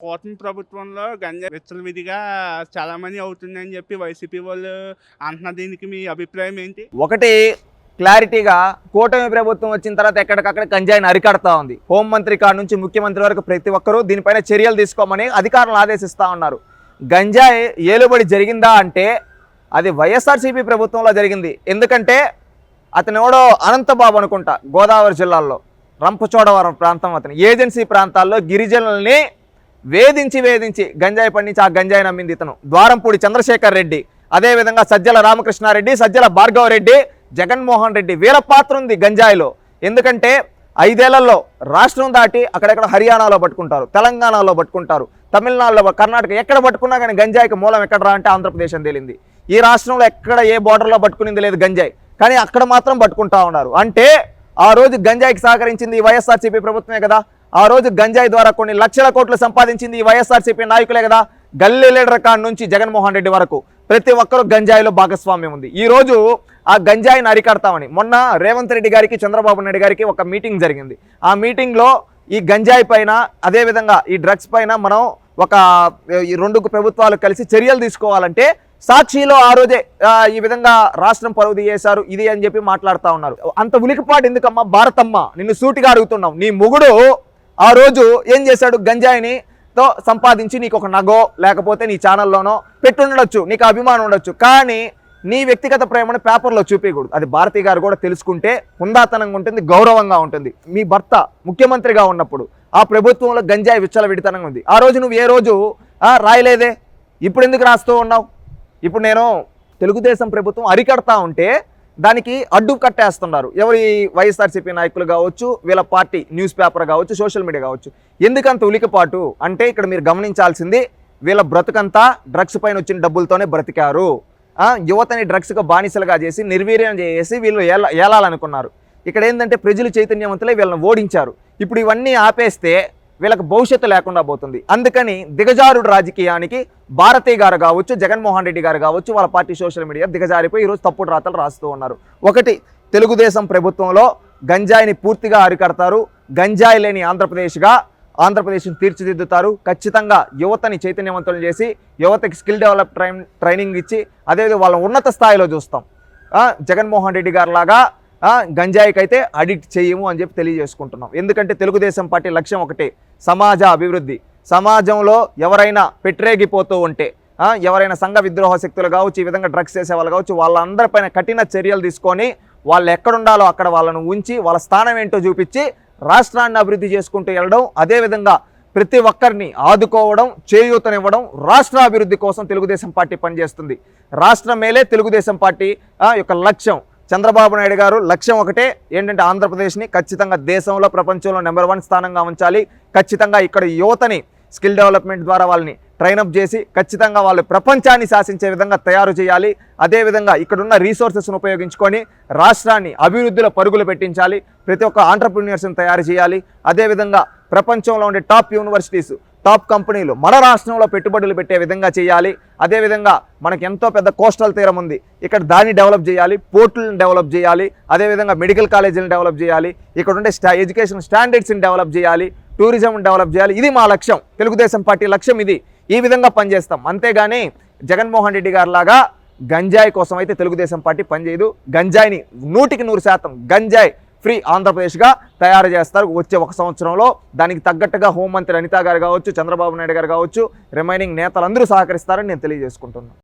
కూటమి ప్రభుత్వంలో గంజా విచ్చలవిడిగా చాలా మంది అవుతుందని చెప్పి వైసీపీ వాళ్ళు అంటున్న దీనికి మీ అభిప్రాయం ఏంటి? ఒకటి క్లారిటీగా కూటమి ప్రభుత్వం వచ్చిన తర్వాత ఎక్కడికక్కడ గంజాయిని అరికడతా ఉంది. హోంమంత్రి కాడ నుంచి ముఖ్యమంత్రి వరకు ప్రతి ఒక్కరూ దీనిపైన చర్యలు తీసుకోమని అధికారులు ఆదేశిస్తూ ఉన్నారు. గంజాయి ఏలుబడి జరిగిందా అంటే అది వైఎస్ఆర్సీపీ ప్రభుత్వంలో జరిగింది. ఎందుకంటే అతను ఎవడో అనంతబాబు అనుకుంటా గోదావరి జిల్లాలో రంపచోడవరం ప్రాంతం అతను. ఏజెన్సీ ప్రాంతాల్లో గిరిజనుల్ని వేధించి వేధించి గంజాయి పండించి ఆ గంజాయి నమ్మింది ఇతను. ద్వారంపూడి చంద్రశేఖర్ రెడ్డి. అదేవిధంగా సజ్జల రామకృష్ణారెడ్డి సజ్జల భార్గవ రెడ్డి జగన్మోహన్ రెడ్డి వీళ్ళ పాత్ర ఉంది గంజాయిలో. ఎందుకంటే ఐదేళ్ళలో రాష్ట్రం దాటి అక్కడెక్కడ హర్యానాలో పట్టుకుంటారు తెలంగాణలో పట్టుకుంటారు తమిళనాడులో కర్ణాటక ఎక్కడ పట్టుకున్నా కానీ గంజాయికి మూలం ఎక్కడ రా అంటే ఆంధ్రప్రదేశ్ అని తేలింది. ఈ రాష్ట్రంలో ఎక్కడ ఏ బోర్డర్లో పట్టుకునింది లేదు గంజాయి. కానీ అక్కడ మాత్రం పట్టుకుంటా ఉన్నారు. అంటే ఆ రోజు గంజాయికి సహకరించింది వైఎస్ఆర్సీపీ ప్రభుత్వమే కదా. ఆ రోజు గంజాయి ద్వారా కొన్ని లక్షల కోట్లు సంపాదించింది వైఎస్ఆర్సీపీ నాయకులే కదా. గల్లీ లీడర్ కాడ నుంచి జగన్మోహన్ రెడ్డి వరకు ప్రతి ఒక్కరూ గంజాయిలో భాగస్వామ్యం ఉంది. ఈ రోజు ఆ గంజాయిని అరికడతామని మొన్న రేవంత్ రెడ్డి గారికి చంద్రబాబు నాయుడు గారికి ఒక మీటింగ్ జరిగింది. ఆ మీటింగ్లో ఈ గంజాయి పైన అదేవిధంగా ఈ డ్రగ్స్ పైన మనం ఒక ఈ రెండు ప్రభుత్వాలు కలిసి చర్యలు తీసుకోవాలంటే సాక్షిలో ఆ రోజే ఈ విధంగా రాష్ట్రం పరువు చేశారు ఇది అని చెప్పి మాట్లాడుతూ ఉన్నారు. అంత ఉలికిపాటు ఎందుకమ్మా? భారతమ్మ నిన్ను సూటిగా అడుగుతున్నాం. నీ మొగుడు ఆ రోజు ఏం చేశాడు? గంజాయిని తో సంపాదించి నీకు ఒక నగో లేకపోతే నీ ఛానల్లోనో పెట్టుండొచ్చు నీకు అభిమానం ఉండొచ్చు. కానీ నీ వ్యక్తిగత ప్రేమను పేపర్లో చూపించకూడదు అది భారతి గారు కూడా తెలుసుకుంటే హుందాతనంగా ఉంటుంది గౌరవంగా ఉంటుంది. మీ భర్త ముఖ్యమంత్రిగా ఉన్నప్పుడు ఆ ప్రభుత్వంలో గంజాయి విచ్చలవిడితనంగా ఉంది. ఆ రోజు నువ్వు ఏ రోజు రాయలేదే? ఇప్పుడు ఎందుకు రాస్తూ ఉన్నావు? ఇప్పుడు నేను తెలుగుదేశం ప్రభుత్వం అరికడతా ఉంటే దానికి అడ్డు కట్టేస్తున్నారు. ఎవరి వైఎస్ఆర్సీపీ నాయకులు కావచ్చు వీళ్ళ పార్టీ న్యూస్ పేపర్ కావచ్చు సోషల్ మీడియా కావచ్చు. ఎందుకంత ఉలికిపాటు అంటే ఇక్కడ మీరు గమనించాల్సింది వీళ్ళ బ్రతుకంతా డ్రగ్స్ పైన వచ్చిన డబ్బులతోనే బ్రతికారు. యువతని డ్రగ్స్గా బానిసలుగా చేసి నిర్వీర్యం చేసి వీళ్ళు ఏల ఏలాలనుకున్నారు. ఇక్కడ ఏంటంటే ప్రజలు చైతన్యవంతులే వీళ్ళని ఓడించారు. ఇప్పుడు ఇవన్నీ ఆపేస్తే వీళ్ళకి భవిష్యత్తు లేకుండా పోతుంది. అందుకని దిగజారుడు రాజకీయానికి భారతీ గారు కావచ్చు జగన్మోహన్ రెడ్డి గారు కావచ్చు వాళ్ళ పార్టీ సోషల్ మీడియా దిగజారిపోయి ఈరోజు తప్పుడు రాతలు రాస్తూ ఉన్నారు. ఒకటి తెలుగుదేశం ప్రభుత్వంలో గంజాయిని పూర్తిగా అరికడతారు. గంజాయి లేని ఆంధ్రప్రదేశ్గా ఆంధ్రప్రదేశ్ని తీర్చిదిద్దుతారు. ఖచ్చితంగా యువతని చైతన్యవంతులు చేసి యువతకి స్కిల్ డెవలప్ ట్రైనింగ్ ఇచ్చి అదేవిధంగా వాళ్ళ ఉన్నత స్థాయిలో చూస్తాం. జగన్మోహన్ రెడ్డి గారు లాగా గంజాయికి అయితే అడిక్ట్ చేయము అని చెప్పి తెలియజేసుకుంటున్నాం. ఎందుకంటే తెలుగుదేశం పార్టీ లక్ష్యం ఒకటే సమాజ అభివృద్ధి. సమాజంలో ఎవరైనా పెట్టరేగిపోతూ ఉంటే ఎవరైనా సంఘ విద్రోహ శక్తులు కావచ్చు ఈ విధంగా డ్రగ్స్ చేసే వాళ్ళు కావచ్చు వాళ్ళందరిపైన కఠిన చర్యలు తీసుకొని వాళ్ళు ఎక్కడుండాలో అక్కడ వాళ్ళను ఉంచి వాళ్ళ స్థానం ఏంటో చూపించి రాష్ట్రాన్ని అభివృద్ధి చేసుకుంటూ వెళ్ళడం అదేవిధంగా ప్రతి ఒక్కరిని ఆదుకోవడం చేయూతనివ్వడం రాష్ట్ర అభివృద్ధి కోసం తెలుగుదేశం పార్టీ పనిచేస్తుంది. రాష్ట్రం మేలే తెలుగుదేశం పార్టీ యొక్క లక్ష్యం. చంద్రబాబు నాయుడు గారు లక్ష్యం ఒకటే ఏంటంటే ఆంధ్రప్రదేశ్ని ఖచ్చితంగా దేశంలో ప్రపంచంలో నెంబర్ వన్ స్థానంగా ఉంచాలి. ఖచ్చితంగా ఇక్కడ యువతని స్కిల్ డెవలప్మెంట్ ద్వారా వాళ్ళని ట్రైనప్ చేసి ఖచ్చితంగా వాళ్ళు ప్రపంచాన్ని శాసించే విధంగా తయారు చేయాలి. అదేవిధంగా ఇక్కడున్న రీసోర్సెస్ను ఉపయోగించుకొని రాష్ట్రాన్ని అభివృద్ధిలో పరుగులు పెట్టించాలి. ప్రతి ఒక్క ఆంటర్ప్రినియర్స్ని తయారు చేయాలి. అదేవిధంగా ప్రపంచంలో ఉండే టాప్ యూనివర్సిటీస్ టాప్ కంపెనీలు మన రాష్ట్రంలో పెట్టుబడులు పెట్టే విధంగా చేయాలి. అదేవిధంగా మనకు ఎంతో పెద్ద కోస్టల్ తీరం ఉంది. ఇక్కడ దాన్ని డెవలప్ చేయాలి పోర్టులను డెవలప్ చేయాలి అదేవిధంగా మెడికల్ కాలేజీలను డెవలప్ చేయాలి ఇక్కడ ఉండే స్టా ఎడ్యుకేషన్ స్టాండర్డ్స్ని డెవలప్ చేయాలి టూరిజం డెవలప్ చేయాలి. ఇది మా లక్ష్యం. తెలుగుదేశం పార్టీ లక్ష్యం ఇది. ఈ విధంగా పనిచేస్తాం. అంతేగాని జగన్మోహన్ రెడ్డి గారి లాగా గంజాయి కోసం అయితే తెలుగుదేశం పార్టీ పనిచేయదు. గంజాయిని నూటికి నూరు శాతం గంజాయి ఫ్రీ ఆంధ్రప్రదేశ్గా తయారు చేస్తారు. వచ్చే ఒక సంవత్సరంలో దానికి తగ్గట్టుగా హోంమంత్రి అనిత గారు కావచ్చు చంద్రబాబు నాయుడు గారు కావచ్చు రిమైనింగ్ నేతలందరూ సహకరిస్తారని నేను తెలియజేసుకుంటున్నాను.